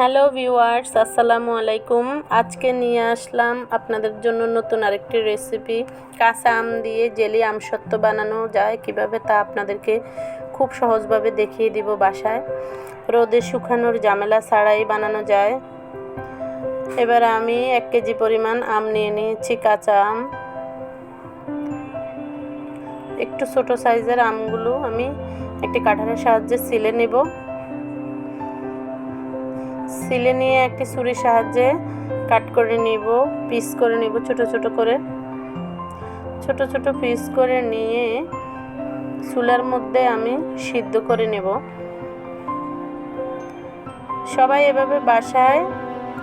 Hello viewers, আসসালামু আলাইকুম। আজকে নিয়ে আসলাম আপনাদের জন্য নতুন আরেকটি রেসিপি। কাঁচা আম দিয়ে জেলি আমসত্ত্ব বানানো যায়। কীভাবে তা আপনাদেরকে খুব সহজভাবে দেখিয়ে দিব বাসায়। রোদে শুকানোর জামেলা ছাড়াই বানানো যায়। এবার আমি এক কেজি পরিমাণ আম নিয়ে নিয়েছি কাঁচা আম। একটু ছোট সাইজের আমগুলো আমি একটি কাঠারের সাহায্যে সিলে নেব। সিলে নিয়ে একটি ছুরির সাহায্যে কাট করে নিব পিস করে নিব ছোট ছোট করে। ছোট ছোট পিস করে নিয়ে চুলার মধ্যে আমি সিদ্ধ করে নেব। সবাই এভাবে বাসায়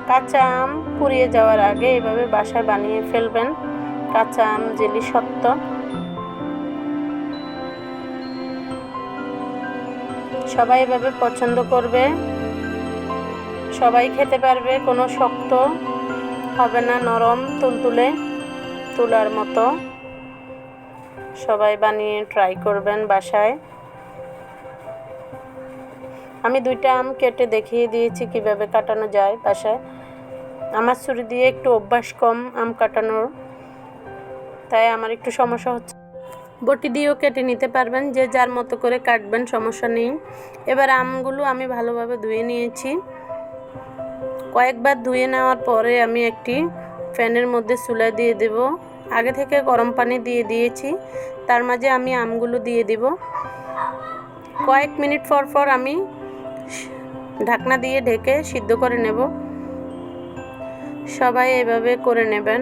কাঁচা আম পুড়িয়ে যাওয়ার আগে এভাবে বাসায় বানিয়ে ফেলবেন। কাঁচা আম, জেলি সত্ত্ব। সবাই এভাবে পছন্দ করবে। সবাই খেতে পারবে, কোনো শক্ত হবে না, নরম তুলতুলে তুলার মতো। সবাই বানিয়ে ট্রাই করবেন বাসায়। আমি দুইটা আম কেটে দেখিয়ে দিয়েছি কীভাবে কাটানো যায় বাসায়। আমার ছুরি দিয়ে একটু অভ্যাস কম আম কাটানোর, তাই আমার একটু সমস্যা হচ্ছে। বটি দিয়েও কেটে নিতে পারবেন, যে যার মতো করে কাটবেন সমস্যা নেই। এবার আমগুলো আমি ভালোভাবে ধুয়ে নিয়েছি। কয়েকবার ধুয়ে নেওয়ার পরে আমি একটি ফ্যানের মধ্যে চুলা দিয়ে দেব। আগে থেকে গরম পানি দিয়ে দিয়েছি। তার মাঝে আমি আমগুলো দিয়ে দিব। কয়েক মিনিট পর পর আমি ঢাকনা দিয়ে ঢেকে সিদ্ধ করে নেব। সবাই এভাবে করে নেবেন।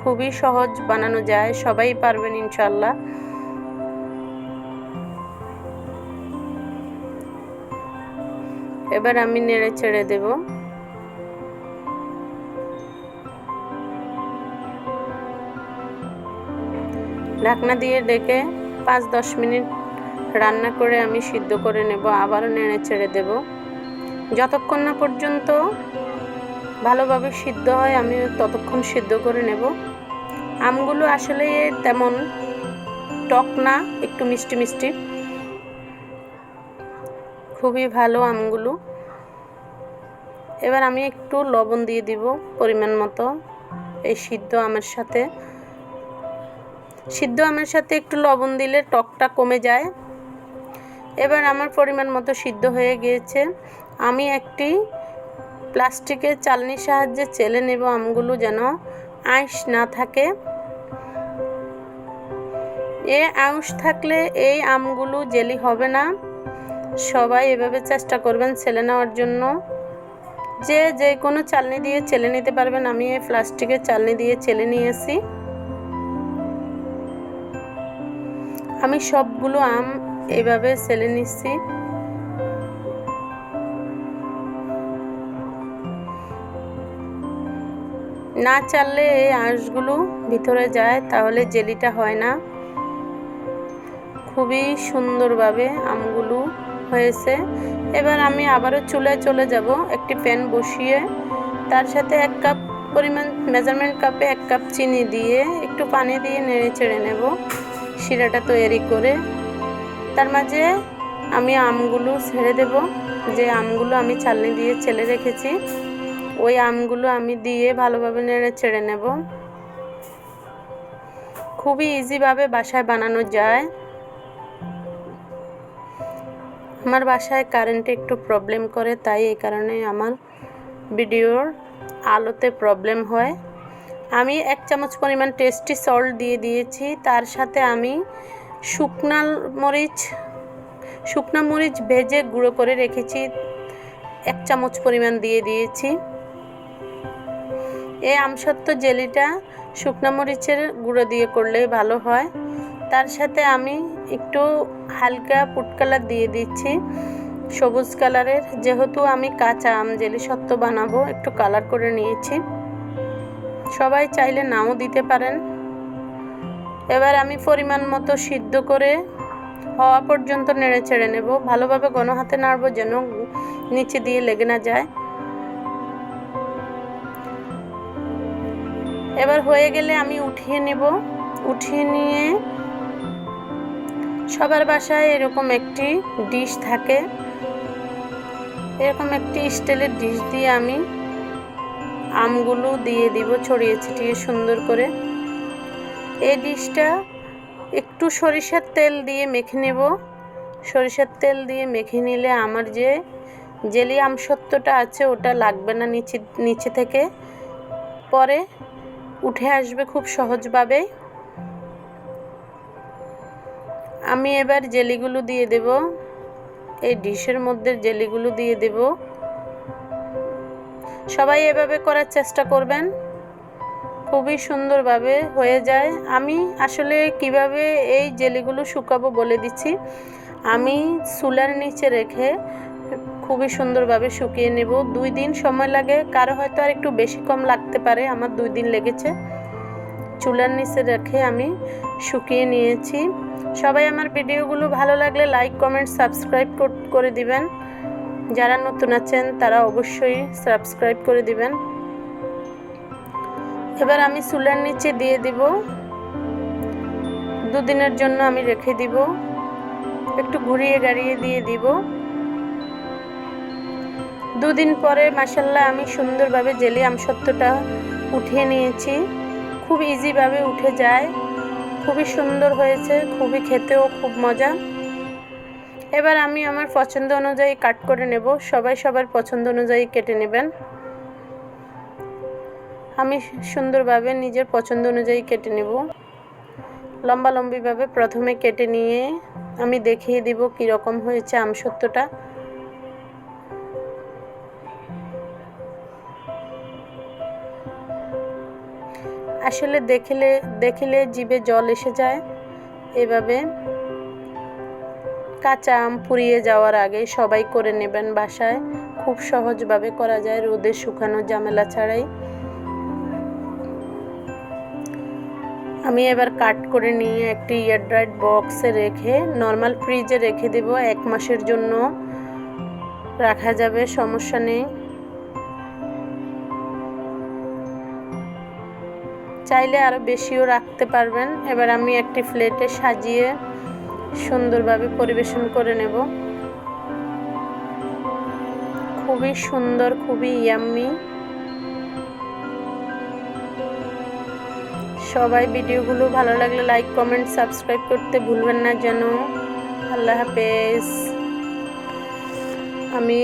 খুবই সহজ বানানো যায়। সবাই পারবেন ইনশাল্লাহ এবার আমি নেড়ে ছেড়ে দেবো। ঢাকনা দিয়ে ডেকে পাঁচ দশ মিনিট রান্না করে আমি সিদ্ধ করে নেব, আবারও নেড়ে ছেড়ে দেব। যতক্ষণ না পর্যন্ত ভালোভাবে সিদ্ধ হয়, আমি ততক্ষণ সিদ্ধ করে নেব। আমগুলো আসলে তেমন টক না, একটু মিষ্টি মিষ্টি। খুবই ভালো আমগুলো। এবার আমি একটু লবণ দিয়ে দিব পরিমাণ মতো, এই সিদ্ধ আমের সাথে। সিদ্ধ আমের সাথে একটু লবণ দিলে টকটা কমে যায়। এবার আমার পরিমাণ মতো সিদ্ধ হয়ে গিয়েছে। আমি একটি প্লাস্টিকের চালনির সাহায্যে চেলে নেব আমগুলো যেন আঁশ না থাকে। এ আঁশ থাকলে এই আমগুলো জেলি হবে না। সবাই এভাবে চেষ্টা করবেন ছেলে নেওয়ার জন্য। যে যে কোনো চালনি দিয়ে চেলে নিতে পারবেন। আমি এই প্লাস্টিকের চালনি দিয়ে চেলে নিয়েছি। আমি সবগুলো আম এভাবে সেলে নিচ্ছি। না চাললে এই আঁশগুলো ভিতরে যায়, তাহলে জেলিটা হয় না। খুবই সুন্দরভাবে আমগুলো হয়েছে। এবার আমি আবারও চুলায় চলে যাব, একটি প্যান বসিয়ে। তার সাথে এক কাপ পরিমাণ মেজারমেন্ট কাপে এক কাপ চিনি দিয়ে একটু পানি দিয়ে নেড়ে চেড়ে নেব। শিরাটা তৈরি করে তার মাঝে আমি আমগুলো ছেড়ে দেব। যে আমগুলো আমি চালনি দিয়ে ছেলে রেখেছি, ওই আমগুলো আমি দিয়ে ভালোভাবে নেড়ে ছেড়ে নেব। খুবই ইজিভাবে বাসায় বানানো যায়। আমার বাসায় কারেন্টে একটু প্রবলেম করে, তাই এই কারণে আমার ভিডিওর আলোতে প্রবলেম হয়। আমি এক চামচ পরিমাণ টেস্টি সল্ট দিয়ে দিয়েছি। তার সাথে আমি শুকনা মরিচ শুকনা মরিচ ভেজে গুঁড়ো করে রেখেছি। এক চামচ পরিমাণ দিয়ে দিয়েছি। এই আমসত্ত্ব জেলিটা শুকনা মরিচের গুঁড়ো দিয়ে করলে ভালো হয়। তার সাথে আমি একটু হালকা ফুড কালার দিয়ে দিচ্ছি। সবুজ কালারের যেহেতু আমি কাঁচা আম জেলি সত্ত্ব বানাবো, একটু কালার করে নিয়েছি। সবাই চাইলে নাও দিতে পারেন। এবার আমি পরিমাণ মতো সিদ্ধ করে হওয়া পর্যন্ত নেড়ে ছেড়ে নেব। ভালোভাবে গণ হাতে নাড়বো যেন নিচে দিয়ে লেগে না যায়। এবার হয়ে গেলে আমি উঠিয়ে নেব। উঠিয়ে নিয়ে সবার বাসায় এরকম একটি ডিশ থাকে। এরকম একটি স্টিলের ডিশ দিয়ে আমি আমগুলো দিয়ে দিব ছড়িয়ে ছিটিয়ে সুন্দর করে। এই ডিশটা একটু সরিষার তেল দিয়ে মেখে নেব। সরিষার তেল দিয়ে মেখে নিলে আমার যে জেলি আমসত্বটা আছে, ওটা লাগবে না নিচে নিচে থেকে। পরে উঠে আসবে খুব সহজভাবে। আমি এবার জেলিগুলো দিয়ে দেব। এই ডিশের মধ্যে জেলিগুলো দিয়ে দেব। সবাই এভাবে করার চেষ্টা করবেন। খুবই সুন্দরভাবে হয়ে যায়। আমি আসলে কীভাবে এই জেলিগুলো শুকাবো বলে দিচ্ছি। আমি চুলার নিচে রেখে খুবই সুন্দরভাবে শুকিয়ে নেব। দুই দিন সময় লাগে, কারও হয়তো আর একটু বেশি কম লাগতে পারে, আমার দুই দিন লেগেছে। চুলার নিচে রেখে আমি শুকিয়ে নিয়েছি। সবাই আমার ভিডিওগুলো ভালো লাগলে লাইক কমেন্ট সাবস্ক্রাইব করে দিবেন। যারা নতুন আছেন, তারা অবশ্যই সাবস্ক্রাইব করে দিবেন। এবার আমি চুলার নিচে দিয়ে দিব। দুদিনের জন্য আমি রেখে দিব। একটু ঘুরিয়ে গাড়িয়ে দিয়ে দিব। দুদিন পরে মাসাল্লাহ আমি সুন্দরভাবে জেলি আমসত্বটা উঠিয়ে নিয়েছি। খুব ইজিভাবে উঠে যায়। খুবই সুন্দর হয়েছে, খুবই খেতেও খুব মজা। এবার আমি আমার পছন্দ অনুযায়ী কাট করে নেব। সবাই সবার পছন্দ অনুযায়ী কেটে নেবেন। আমি সুন্দরভাবে নিজের পছন্দ অনুযায়ী কেটে নেব। লম্বা লম্বিভাবে প্রথমে কেটে নিয়ে আমি দেখিয়ে দিব কীরকম হয়েছে আমসত্বটা আসলে দেখলে দেখলে জিভে জল এসে যায়। এভাবে কাঁচা আম পুড়িয়ে যাওয়ার আগে সবাই করে নেবেন বাসায়। খুব সহজভাবে করা যায়, রোদে শুকানো ঝামেলা ছাড়াই। আমি এবার কাট করে নিয়ে একটি এয়ারড্রাইড বক্সে রেখে, নর্মাল ফ্রিজে রেখে দেব। এক মাসের জন্য রাখা যাবে, সমস্যা নেই। চাইলে আরও বেশিও রাখতে পারবেন। এবার আমি একটি প্লেটে সাজিয়ে সুন্দরভাবে পরিবেশন করে নেব। খুবই সুন্দর, খুবই ইয়াম্মি সবাই ভিডিওগুলো ভালো লাগলে লাইক কমেন্ট সাবস্ক্রাইব করতে ভুলবেন না যেন। আল্লাহ হাফেজ। আমি